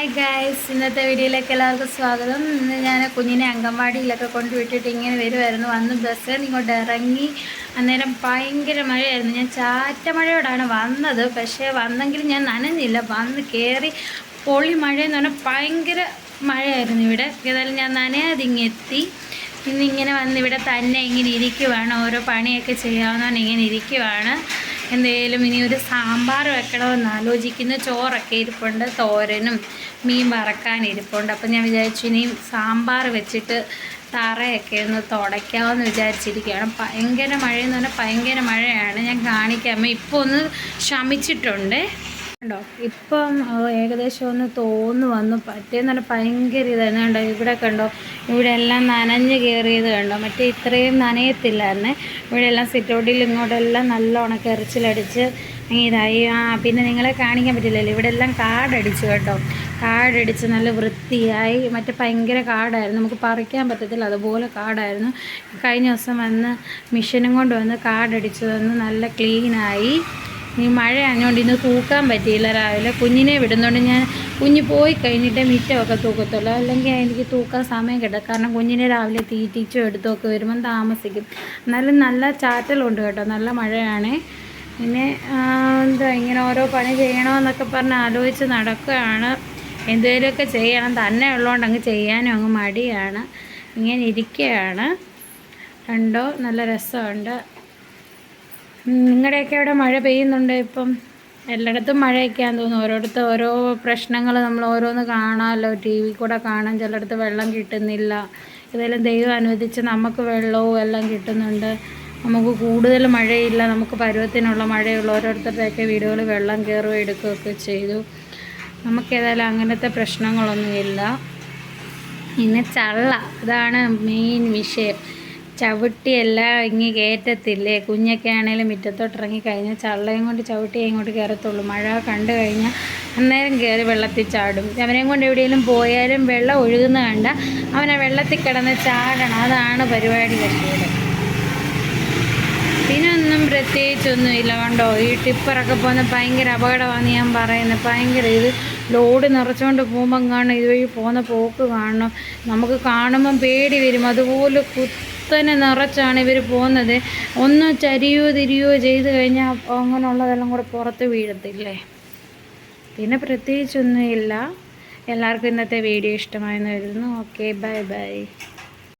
Hi guys ഇന്നത്തെ വീഡിയോയിലേക്ക് എല്ലാവർക്കും സ്വാഗതം. ഇന്ന് ഞാൻ കുഞ്ഞിനെ അംഗൻവാടിയിലൊക്കെ കൊണ്ടുവിട്ടിട്ട് ഇങ്ങനെ വരുമായിരുന്നു വന്ന് ബസ്സിൽ ഇങ്ങോട്ട് ഇറങ്ങി അന്നേരം ഭയങ്കര മഴയായിരുന്നു. ഞാൻ ചാറ്റ മഴയോടാണ് വന്നത്. പക്ഷേ വന്നെങ്കിലും ഞാൻ നനഞ്ഞില്ല. വന്ന് കയറി പൊളി മഴയെന്ന് പറഞ്ഞാൽ ഭയങ്കര മഴയായിരുന്നു ഇവിടെ. ഏതായാലും ഞാൻ നനയാതിങ്ങെത്തി ഇന്നിങ്ങനെ വന്ന് ഇവിടെ തന്നെ ഇങ്ങനെ ഇരിക്കുവാണ്. ഓരോ പണിയൊക്കെ ചെയ്യാവുന്നതാണ് ഇങ്ങനെ ഇരിക്കുവാണ്. എന്തേലും ഇനി ഒരു സാമ്പാർ വെക്കണമെന്ന് ആലോചിക്കുന്ന ചോറൊക്കെ ഇരിപ്പുണ്ട്. തോരനും മീൻ വറക്കാൻ ഇരിപ്പുണ്ട്. അപ്പം ഞാൻ വിചാരിച്ചു ഇനി സാമ്പാർ വെച്ചിട്ട് തറയൊക്കെ ഒന്ന് തുടയ്ക്കാമെന്ന് വിചാരിച്ചിരിക്കുകയാണ്. ഭയങ്കര മഴയെന്ന് പറഞ്ഞാൽ ഭയങ്കര മഴയാണ്. ഞാൻ കാണിക്കാം. ഇപ്പോൾ ഒന്ന് ശമിച്ചിട്ടുണ്ട്. കണ്ടോ ഇപ്പം ഏകദേശം ഒന്ന് തോന്നു വന്നു. പറ്റിയെന്ന് പറഞ്ഞാൽ ഭയങ്കര ഇതായിരുന്നു കണ്ടോ? ഇവിടെ കണ്ടോ? ഇവിടെ എല്ലാം നനഞ്ഞ് കയറിയത് കണ്ടോ? മറ്റേ ഇത്രയും നനയത്തില്ലായിരുന്നേ. ഇവിടെ എല്ലാം സിറ്റോട്ടിൽ ഇങ്ങോട്ടെല്ലാം നല്ല ഉണക്കെറിച്ചിലടിച്ച് അങ്ങ് ഇതായി. ആ പിന്നെ നിങ്ങളെ കാണിക്കാൻ പറ്റില്ലല്ലോ. ഇവിടെ എല്ലാം കാടടിച്ചു കേട്ടോ. കാടടിച്ച് നല്ല വൃത്തിയായി. മറ്റേ ഭയങ്കര കാടായിരുന്നു. നമുക്ക് പറിക്കാൻ പറ്റത്തില്ല. അതുപോലെ കാടായിരുന്നു. കഴിഞ്ഞ ദിവസം വന്ന് മിഷനും കൊണ്ട് വന്ന് കാടടിച്ചു വന്ന് നല്ല ക്ലീനായി. ഈ മഴ ആഞ്ഞുകൊണ്ട് ഇന്ന് തൂക്കാൻ പറ്റിയില്ല രാവിലെ. കുഞ്ഞിനെ വിടുന്നതുകൊണ്ട് ഞാൻ കുഞ്ഞ് പോയി കഴിഞ്ഞിട്ടേ മിറ്റമൊക്കെ തൂക്കത്തുള്ളൂ. അല്ലെങ്കിൽ എനിക്ക് തൂക്കാൻ സമയം കിട്ടും. കാരണം കുഞ്ഞിനെ രാവിലെ തീറ്റിച്ചോ എടുത്തോ ഒക്കെ വരുമ്പം താമസിക്കും. എന്നാലും നല്ല ചാറ്റലുണ്ട് കേട്ടോ. നല്ല മഴയാണേ. പിന്നെ എന്താ ഇങ്ങനെ ഓരോ പണി ചെയ്യണമെന്നൊക്കെ പറഞ്ഞ് ആലോചിച്ച് നടക്കുകയാണ്. എന്തെങ്കിലുമൊക്കെ ചെയ്യണം. തന്നെ ഉള്ളതുകൊണ്ട് അങ്ങ് ചെയ്യാനും അങ്ങ് മടിയാണ്. ഇങ്ങനെ ഇരിക്കുകയാണ്. കണ്ടോ? നല്ല രസമുണ്ട്. നിങ്ങളുടെയൊക്കെ അവിടെ മഴ പെയ്യുന്നുണ്ട് ഇപ്പം എല്ലായിടത്തും മഴയൊക്കെയാന്ന് തോന്നുന്നു. ഓരോരുത്തർ ഓരോ പ്രശ്നങ്ങൾ നമ്മൾ ഓരോന്ന് കാണാമല്ലോ ടി വി കൂടെ കാണാം ചിലയിടത്ത് വെള്ളം കിട്ടുന്നില്ല. ഇതെല്ലാം ദൈവം അനുവദിച്ച് നമുക്ക് വെള്ളവും എല്ലാം കിട്ടുന്നുണ്ട്. നമുക്ക് കൂടുതൽ മഴയില്ല. നമുക്ക് പരുവത്തിനുള്ള മഴയുള്ള. ഓരോരുത്തരുടെയൊക്കെ വീടുകളിൽ വെള്ളം കയറുകയും എടുക്കുകയൊക്കെ ചെയ്തു. നമുക്കേതായാലും അങ്ങനത്തെ പ്രശ്നങ്ങളൊന്നുമില്ല. പിന്നെ ചള്ള ഇതാണ് മെയിൻ വിഷയം. ചവിട്ടിയെല്ലാം ഇങ്ങി കയറ്റത്തില്ലേ കുഞ്ഞൊക്കെ ആണെങ്കിലും മുറ്റത്തോട്ട് ഇറങ്ങി കഴിഞ്ഞാൽ ചള്ളയും കൊണ്ട് ചവിട്ടി ഇങ്ങോട്ട് കയറത്തുള്ളൂ. മഴ കണ്ടു കഴിഞ്ഞാൽ അന്നേരം കയറി വെള്ളത്തിൽ ചാടും. അവനെയും കൊണ്ട് എവിടെയെങ്കിലും പോയാലും വെള്ളം ഒഴുകുന്ന കണ്ട അവനെ വെള്ളത്തിൽ കിടന്ന് ചാടണം. അതാണ് പരിപാടി ഒന്നും പ്രത്യേറ്റൊന്നും ഇല്ല കണ്ടോ ഈ ടിപ്പറൊക്കെ പോകുന്ന ഭയങ്കര അപകടമാണെന്ന് ഞാൻ പറയുന്നത് ഭയങ്കര ഇത് ലോഡ് നിറച്ചുകൊണ്ട് പോകുമ്പം കാണണം ഇതുവഴി പോകുന്ന പോക്ക് കാണണം. നമുക്ക് കാണുമ്പം പേടി വരും. അതുപോലെ കുത്തനെ നിറച്ചാണ് ഇവർ പോകുന്നത്. ഒന്ന് ചരിയോ തിരിയോ ചെയ്ത് കഴിഞ്ഞാൽ അങ്ങനെയുള്ളതെല്ലാം കൂടെ പുറത്ത് വീഴത്തില്ലേ? പിന്നെ പ്രത്യേകിച്ചൊന്നുമില്ല. എല്ലാവർക്കും ഇന്നത്തെ വീഡിയോ ഇഷ്ടമായെന്ന് കരുതുന്നു. Okay bye bye